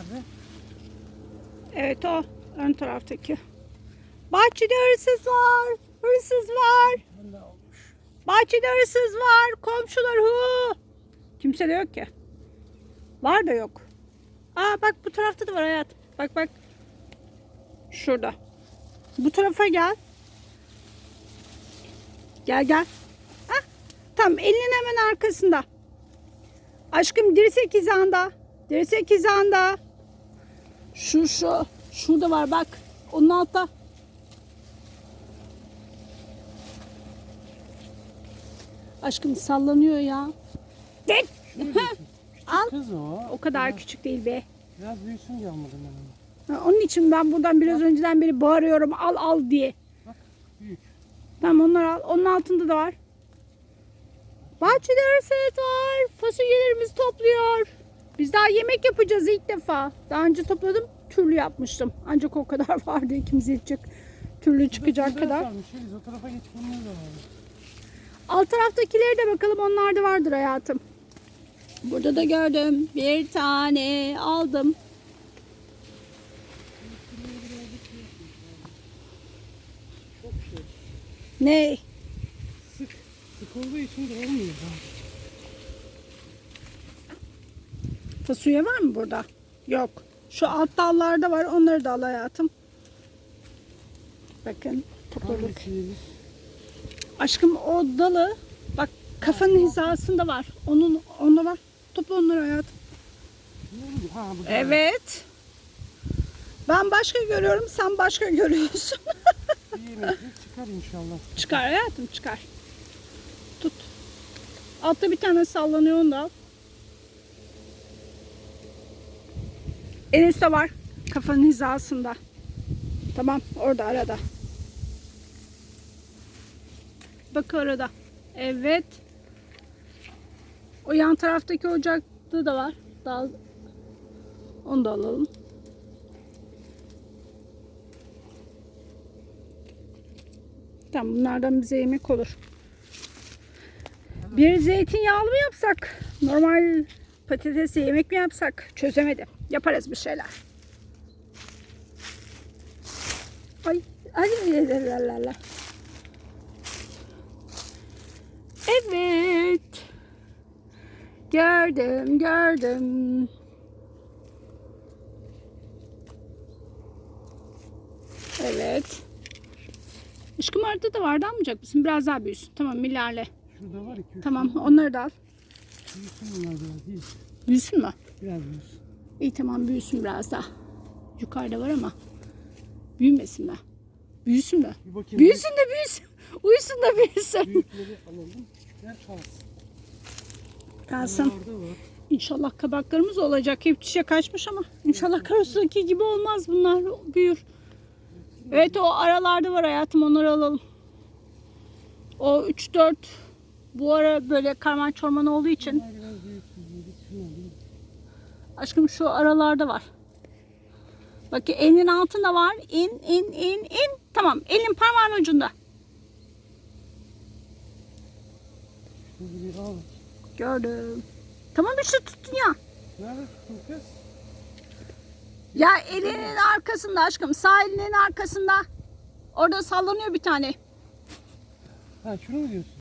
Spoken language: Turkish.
Nerede? Evet o ön taraftaki. Bahçede hırsız var. Hırsız var. Olmuş. Bahçede hırsız var. Komşular hu. Kimse de yok ki. Var da yok. Aa bak bu tarafta da var hayat. Bak bak. Şurada. Bu tarafa gel. Gel gel. Hah. Tam elinin hemen arkasında. Aşkım dirsek hizanda. Dirsek hizanda. Şu şu. Şurada var bak. Onun altta. Aşkım sallanıyor ya. Tek. Al. Kız o. O kadar Biraz, küçük değil be. biraz büyüsün diye almadım ben onu. Ha, Onun için ben buradan biraz önceden beri bağırıyorum al al diye. Bak büyük. Tamam onları al. Onun altında da var. Bahçede hırsız var. Fasulyelerimizi topluyor. Biz daha yemek yapacağız ilk defa. Daha önce topladım. Türlü yapmıştım. Ancak o kadar vardı ikimiz yetecek. Türlü çıkacak kadar. O tarafa varmış. Alt taraftakileri de bakalım onlar da vardır hayatım. Burada da gördüm. Bir tane aldım. Şey. Ne? Sık. Sık olduğu için de olmuyor. Fasulye var mı burada? Yok. Şu alt dallarda var. Onları da al hayatım. Bakın topladık. Aşkım o dalı bak kafanın hizasında var. Onun onda var. Topla onları hayatım. Ha Evet. Ben başka görüyorum, sen başka görüyorsun. Yemeklik çıkar inşallah. çıkar hayatım, çıkar. Tut. Altta bir tane sallanıyor, onu da al. En üstte var. Kafanın hizasında. Tamam, orada arada. Bak orada. Evet. O yan taraftaki ocakta da var. Daha onu da alalım. Tamam bunlardan bize yemek olur. Bir zeytinyağlı mı yapsak? Normal patatesle yemek mi yapsak? Çözemedim. Yaparız bir şeyler. Ay, ay, ay. Evet. Gördüm, gördüm. Evet. Aşkım orada da vardı almayacak mısın? Biraz daha büyüsün. Tamam millerle. Şurada var iki. Tamam onları da al. Büyüsün bunlar biraz değil. Büyüsün mü? Biraz büyüsün. İyi tamam büyüsün biraz daha. Yukarıda var ama. Büyümesin mi? Büyüsün bakayım. Büyüsün de büyüsün. Uyusun da büyüsün. Büyükleri alalım. Ver kalsın. Kalsın. İnşallah kabaklarımız olacak. Hep çiçek kaçmış ama. İnşallah karosundaki gibi olmaz bunlar. Büyür. Evet o aralarda var hayatım onları alalım. O 3-4 bu ara böyle karman çorman olduğu için aşkım şu aralarda var. Bak elin altında var. İn in in in. Tamam elin parmağın ucunda. Gördüm. Tamam işte tuttun ya. Nerede tuttun kız? Ya elinin arkasında aşkım. Sağ elinin arkasında. Orada sallanıyor bir tane. Ha şunu mu diyorsun?